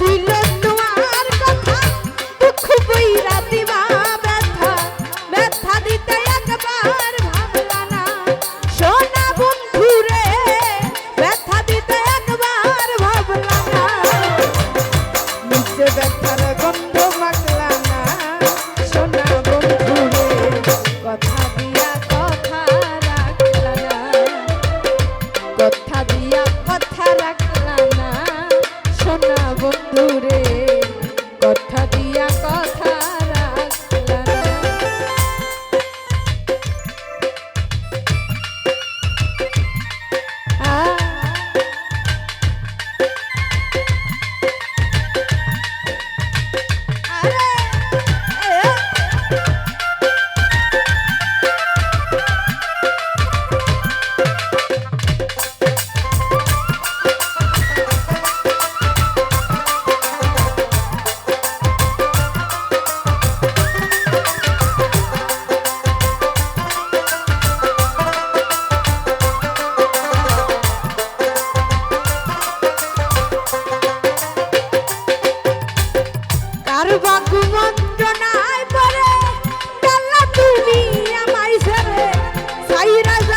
Who knows? Ahí irás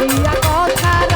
দিয়া কথা